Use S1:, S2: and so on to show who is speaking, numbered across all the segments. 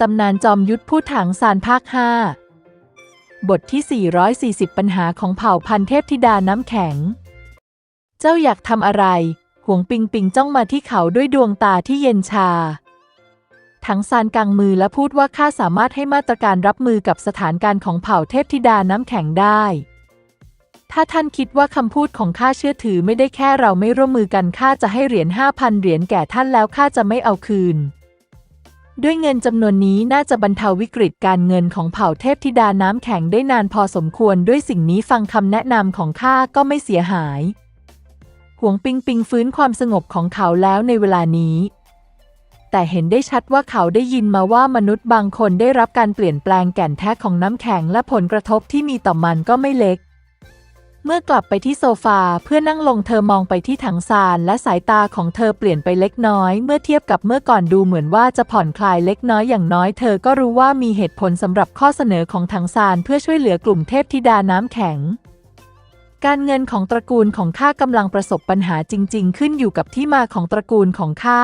S1: ตำนานจอมยุทธพูดถังซานภาค 5 บทที่ 440 ปัญหาของเผ่าพันธุ์เทพธิดาน้ำแข็ง เจ้าอยากทำอะไร ห่วงปิงปิงจ้องมาที่เขาด้วยดวงตาที่เย็นชา ถังซานกางมือและพูดว่าข้าสามารถให้มาตรการรับมือกับสถานการณ์ของเผ่าเทพธิดาน้ำแข็งได้ ถ้าท่านคิดว่าคำพูดของข้าเชื่อถือไม่ได้แค่เราไม่ร่วมมือกันข้าจะให้เหรียญห้าพันเหรียญแก่ท่านแล้วข้าจะไม่เอาคืน ด้วยเงินจำนวนนี้น่าจะบรรเทาวิกฤตการเงินของเผ่าเทพธิดาน้ำแข็งได้นานพอสมควรด้วยสิ่งนี้ฟังคำแนะนำของข้าก็ไม่เสียหาย หวงปิงปิงฟื้นความสงบของเขาแล้วในเวลานี้ แต่เห็นได้ชัดว่าเขาได้ยินมาว่ามนุษย์บางคนได้รับการเปลี่ยนแปลงแก่นแท้ของน้ำแข็งและผลกระทบที่มีต่อมันก็ไม่เล็ก เมื่อกลับไปที่โซฟาเพื่อนั่งลงเธอมองไปที่ถังซานและสายตาของเธอเปลี่ยนไปเล็กน้อย เมื่อเทียบกับเมื่อก่อนดูเหมือนว่าจะผ่อนคลายเล็กน้อยอย่างน้อยเธอก็รู้ว่ามีเหตุผลสำหรับข้อเสนอของถังซานเพื่อช่วยเหลือกลุ่มเทพธิดาน้ำแข็ง การเงินของตระกูลของข้ากำลังประสบปัญหาจริง ๆ ขึ้นอยู่กับที่มาของตระกูลของข้า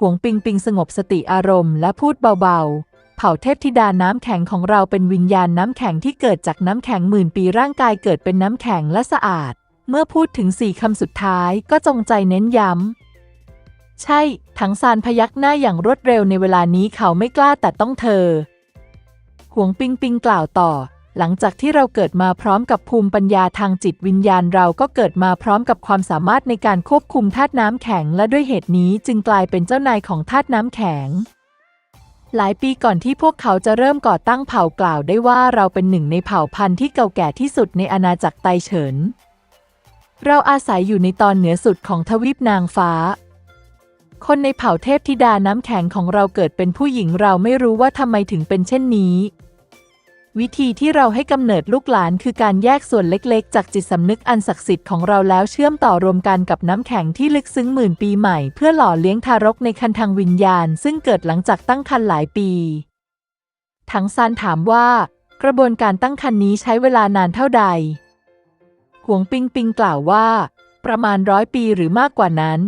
S1: หวงปิงปิงสงบสติอารมณ์และพูดเบาๆ เผ่าเทพธิดาน้ำแข็งของเราเป็นวิญญาณน้ำแข็งที่เกิดจากน้ำแข็งหมื่นปีร่างกายเกิดเป็นน้ำแข็งและสะอาด เมื่อพูดถึงสี่คำสุดท้ายก็จงใจเน้นย้ำ ใช่ถังซานพยักหน้าอย่างรวดเร็วในเวลานี้เขาไม่กล้าแต่ต้องเธอ หวงปิงปิงกล่าวต่อ หลังจากที่เราเกิดมาพร้อมกับภูมิปัญญาทางจิตวิญญาณเราก็เกิดมาพร้อมกับความสามารถในการควบคุมธาตุน้ำแข็ง และด้วยเหตุนี้จึงกลายเป็นเจ้านายของธาตุน้ำแข็ง หลายปีก่อนที่พวกเขาจะเริ่มก่อตั้งเผ่ากล่าวได้ว่าเราเป็นหนึ่งในเผ่าพันธุ์ที่เก่าแก่ที่สุดในอาณาจักรไตเฉิน เราอาศัยอยู่ในตอนเหนือสุดของทวีปนางฟ้า คนในเผ่าเทพธิดาน้ำแข็งของเราเกิดเป็นผู้หญิงเราไม่รู้ว่าทำไมถึงเป็นเช่นนี้ วิธีที่เราให้กำเนิดลูกหลานคือการแยกส่วนเล็กๆ จากจิตสำนึกอันศักดิ์สิทธิ์ของเราแล้วเชื่อมต่อรวมกันกับน้ำแข็งที่ลึกซึ้งหมื่นปีใหม่ เพื่อหล่อเลี้ยงทารกในคันทางวิญญาณ ซึ่งเกิดหลังจากตั้งครรภ์หลายปีถังซานถามว่า กระบวนการตั้งครรภ์นี้ใช้เวลานานเท่าใดหวงปิงปิงกล่าวว่า ประมาณร้อยปีหรือมากกว่านั้น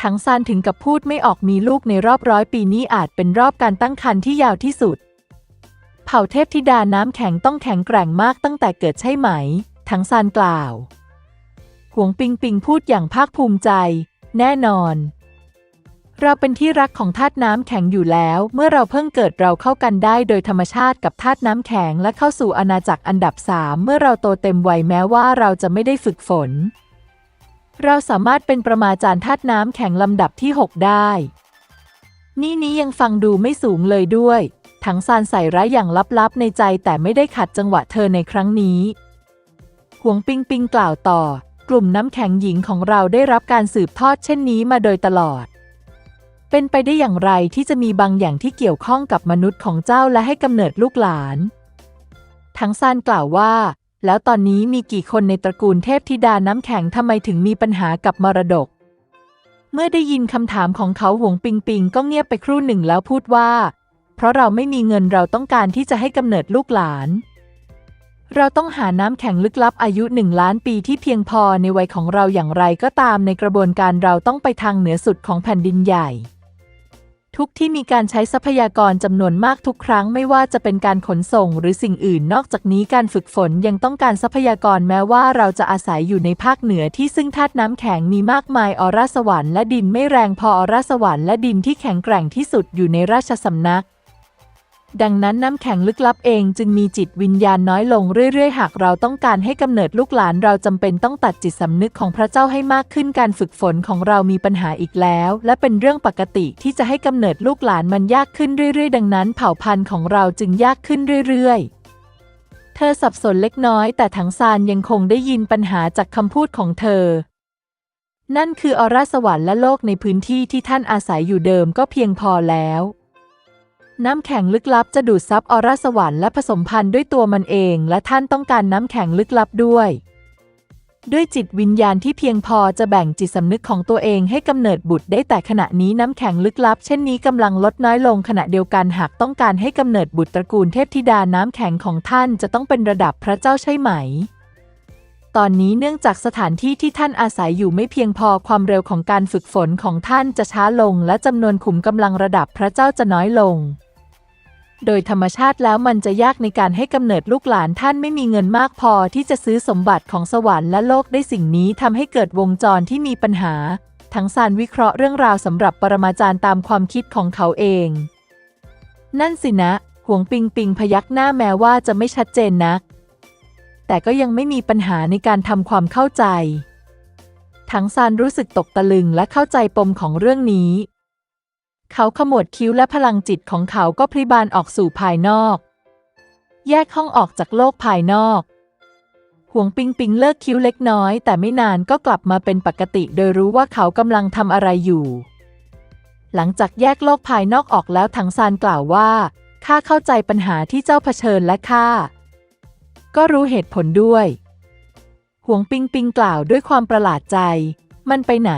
S1: ถังซานถึงกับพูดไม่ออกมีลูกในรอบร้อยปีนี้อาจเป็นรอบการตั้งครรภ์ที่ยาวที่สุด ผ่าเทพธิดาน้ำแข็งต้องแข็งแกร่งมากตั้งแต่เกิดใช่ไหมถังซานกล่าว หวงปิงปิงพูดอย่างภาคภูมิใจ แน่นอน เราเป็นที่รักของธาตุน้ำแข็งอยู่แล้ว เมื่อเราเพิ่งเกิดเราเข้ากันได้โดยธรรมชาติกับธาตุน้ำแข็งและเข้าสู่อาณาจักรอันดับสามเมื่อเราโตเต็มวัยแม้ว่าเราจะไม่ได้ฝึกฝน เราสามารถเป็นประมาจารย์ธาตุน้ำแข็งลำดับที่ 6 ได้ นี่นี้ยังฟังดูไม่สูงเลยด้วย ถังซานใส่ร้ายอย่างลับๆในใจแต่ไม่ได้ขัดจังหวะเธอในครั้งนี้ หวงปิงปิงกล่าวต่อ กลุ่มน้ำแข็งหญิงของเราได้รับการสืบทอดเช่นนี้มาโดยตลอด เป็นไปได้อย่างไรที่จะมีบางอย่างที่เกี่ยวข้องกับมนุษย์ของเจ้าและให้กำเนิดลูกหลาน ทั้งซานกล่าวว่า แล้วตอนนี้มีกี่คนในตระกูลเทพธิดาน้ำแข็งทำไมถึงมีปัญหากับมรดกเมื่อได้ยินคำถามของเขาหวงปิงปิงก็เงียบไปครู่หนึ่งแล้วพูดว่า เพราะเราไม่มีเงินเราต้องการที่จะให้กำเนิดลูกหลาน เราต้องหาน้ำแข็งลึกลับอายุหนึ่งล้านปีที่เพียงพอในวัยของเราอย่างไรก็ตามในกระบวนการเราต้องไปทางเหนือสุดของแผ่นดินใหญ่ ทุกที่มีการใช้ทรัพยากรจำนวนมากทุกครั้งไม่ว่าจะเป็นการขนส่งหรือสิ่งอื่น นอกจากนี้การฝึกฝนยังต้องการทรัพยากรแม้ว่าเราจะอาศัยอยู่ในภาคเหนือที่ซึ่งธาตุน้ำแข็งมีมากมายออร่าสวรรค์และดินไม่แรงพอออร่าสวรรค์และดินที่แข็งแกร่งที่สุดอยู่ในราชสำนัก ดังนั้นน้ำแข็งลึกลับเองจึงมีจิตวิญญาณน้อยลงเรื่อยๆ หากเราต้องการให้กำเนิดลูกหลานเราจำเป็นต้องตัดจิตสำนึกของพระเจ้าให้มากขึ้นการฝึกฝนของเรามีปัญหาอีกแล้ว และเป็นเรื่องปกติที่จะให้กำเนิดลูกหลานมันยากขึ้นเรื่อยๆ ดังนั้นเผ่าพันธุ์ของเราจึงยากขึ้นเรื่อยๆเธอสับสนเล็กน้อยแต่ถังซานยังคงได้ยินปัญหาจากคำพูดของเธอ นั่นคือออราสวรรค์และโลกในพื้นที่ที่ท่านอาศัยอยู่เดิมก็เพียงพอแล้ว น้ำแข็งลึกลับจะดูดซับออราสวรรค์และผสมพันธุ์ด้วยตัวมันเอง และท่านต้องการน้ำแข็งลึกลับด้วย ด้วยจิตวิญญาณที่เพียงพอจะแบ่งจิตสำนึกของตัวเองให้กำเนิดบุตรได้แต่ขณะนี้น้ำแข็งลึกลับ เช่นนี้กำลังลดน้อยลงขณะเดียวกันหากต้องการให้กำเนิดบุตรตระกูลเทพธิดาน้ำแข็งของท่านจะต้องเป็นระดับพระเจ้าใช่ไหม ตอนนี้เนื่องจากสถานที่ที่ท่านอาศัยอยู่ไม่เพียงพอความเร็วของการฝึกฝนของท่านจะช้าลง และจำนวนขุมกำลังระดับพระเจ้าจะน้อยลง โดยธรรมชาติแล้วมันจะยากในการให้กำเนิดลูกหลานท่านไม่มีเงินมากพอที่จะซื้อสมบัติของสวรรค์และโลกได้สิ่งนี้ทำให้เกิดวงจรที่มีปัญหา ทั้งซานวิเคราะห์เรื่องราวสำหรับปรมาจารย์ตามความคิดของเขาเอง นั่นสินะ หวงปิงปิงพยักหน้าแม้ว่าจะไม่ชัดเจนนัก แต่ก็ยังไม่มีปัญหาในการทำความเข้าใจ ทั้งซานรู้สึกตกตะลึงและเข้าใจปมของเรื่องนี้ เขาขมวดคิ้วและพลังจิตของเขาก็พลิบานออกสู่ภายนอก แยกห้องออกจากโลกภายนอกหวงปิงปิงเลิกคิ้วเล็กน้อย แต่ไม่นานก็กลับมาเป็นปกติ โดยรู้ว่าเขากำลังทำอะไรอยู่ หลังจากแยกโลกภายนอกออกแล้วถังซานกล่าวว่าข้าเข้าใจปัญหาที่เจ้าเผชิญและข้า ก็รู้เหตุผลด้วย หวงปิงปิงกล่าวด้วยความประหลาดใจ มันไปไหน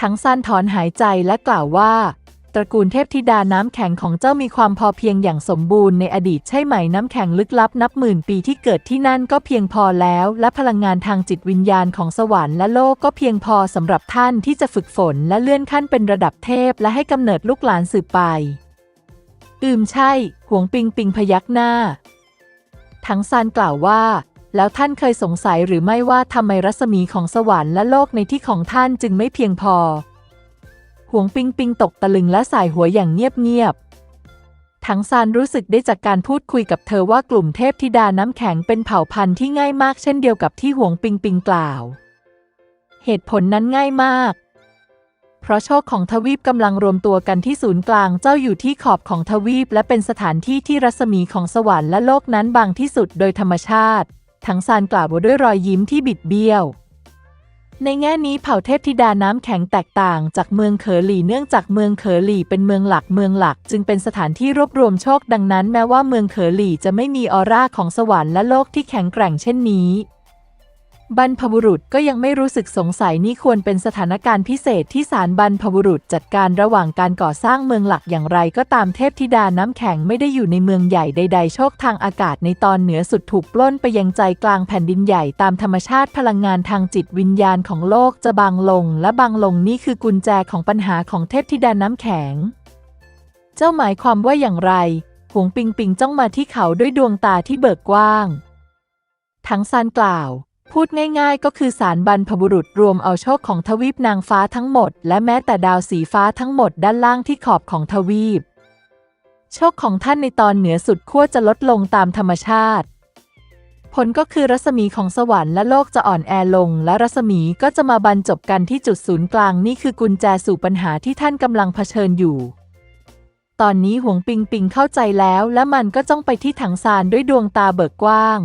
S1: ทั้งซานถอนหายใจและกล่าวว่า ตระกูลเทพธิดาน้ำแข็งของเจ้ามีความพอเพียงอย่างสมบูรณ์ในอดีตใช่ไหมน้ำแข็งลึกลับนับหมื่นปีที่เกิดที่นั่นก็เพียงพอแล้ว และพลังงานทางจิตวิญญาณของสวรรค์และโลกก็เพียงพอสำหรับท่านที่จะฝึกฝนและเลื่อนขั้นเป็นระดับเทพและให้กำเนิดลูกหลานสืบไป อืมใช่ หวงปิงปิงพยักหน้า ทั้งซานกล่าวว่า แล้วท่านเคยสงสัยหรือไม่ว่าทำไมรัศมีของสวรรค์และโลกในที่ของท่านจึงไม่เพียงพอ หวงปิงปิงตกตะลึงและสายหัวอย่างเงียบๆทั้งซานรู้สึกได้จากการพูดคุยกับเธอว่ากลุ่มเทพธิดาน้ำแข็งเป็นเผ่าพันธุ์ที่ง่ายมากเช่นเดียวกับที่หวงปิงปิงกล่าว เหตุผลนั้นง่ายมาก เพราะโชคของทวีปกำลังรวมตัวกันที่ศูนย์กลางเจ้าอยู่ที่ขอบของทวีป และเป็นสถานที่ที่รัศมีของสวรรค์และโลกนั้นบางที่สุดโดยธรรมชาติ ทั้งซานกล่าวด้วยรอยยิ้มที่บิดเบี้ยว ในแง่นี้เผ่าเทพธิดาน้ำแข็งแตกต่างจากเมืองเขอหลีเนื่องจากเมืองเขอหลีเป็นเมืองหลักเมืองหลัก จึงเป็นสถานที่รวบรวมโชคดังนั้น แม้ว่าเมืองเขอหลีจะไม่มีออร่าของสวรรค์และโลกที่แข็งแกร่งเช่นนี้ บรรพบุรุษก็ยังไม่รู้สึกสงสัยนี่ควรเป็นสถานการณ์พิเศษที่ศาลบรรพบุรุษจัดการระหว่างการก่อสร้างเมืองหลักอย่างไรก็ตามเทพธิดาน้ำแข็งไม่ได้อยู่ในเมืองใหญ่ใด ๆ โชคทางอากาศในตอนเหนือสุดถูกปล้นไปยังใจกลางแผ่นดินใหญ่ตามธรรมชาติพลังงานทางจิตวิญญาณของโลกจะบางลง และบางลงนี่คือกุญแจของปัญหาของเทพธิดาน้ำแข็ง เจ้าหมายความว่าอย่างไรหวงปิงปิงจ้องมาที่เขาด้วยดวงตาที่เบิกกว้าง ทั้งซานกล่าว พูดง่ายๆ ก็คือสารบรรพบุรุษรวมเอาโชคของทวีปนางฟ้าทั้งหมด และแม้แต่ดาวสีฟ้าทั้งหมดด้านล่างที่ขอบของทวีป โชคของท่านในตอนเหนือสุดขั้วจะลดลงตามธรรมชาติ ผลก็คือรัศมีของสวรรค์และโลกจะอ่อนแอลง และรัศมีก็จะมาบรรจบกันที่จุดศูนย์กลางนี่คือกุญแจสู่ปัญหาที่ท่านกำลังเผชิญอยู่ ตอนนี้หวงปิงปิงเข้าใจแล้ว และมันก็จ้องไปที่ถังซานด้วยดวงตาเบิกกว้าง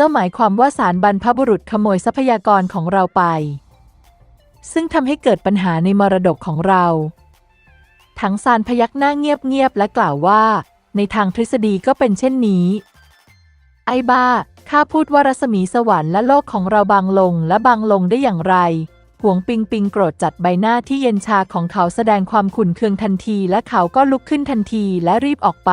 S1: เจ้าหมายความว่าสารบรรพบุรุษขโมยทรัพยากรของเราไป ซึ่งทำให้เกิดปัญหาในมรดกของเรา ถังซานพยักหน้าเงียบๆและกล่าวว่า ในทางทฤษฎีก็เป็นเช่นนี้ ไอ้บ้าข้าพูดว่ารัศมีสวรรค์และโลกของเราบางลงและบางลงได้อย่างไรห่วงปิงปิงโกรธจัดใบหน้าที่เย็นชาของเขาแสดงความขุ่นเคืองทันที และเขาก็ลุกขึ้นทันทีและรีบออกไป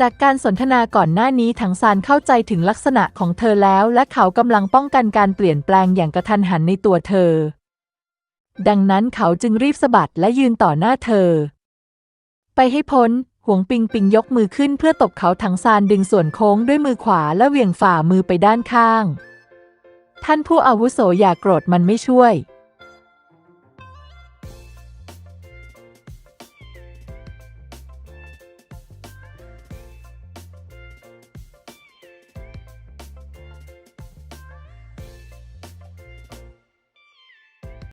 S1: จากการสนทนาก่อนหน้านี้ถังซานเข้าใจถึงลักษณะของเธอแล้ว และเขากำลังป้องกันการเปลี่ยนแปลงอย่างกระทันหันในตัวเธอ ดังนั้นเขาจึงรีบสะบัดและยืนต่อหน้าเธอ ไปให้พ้นหวงปิงปิงยกมือขึ้นเพื่อตบเขาถังซานดึงส่วนโค้งด้วยมือขวาและเหวี่ยงฝ่ามือไปด้านข้าง ท่านผู้อาวุโสอย่าโกรธมันไม่ช่วย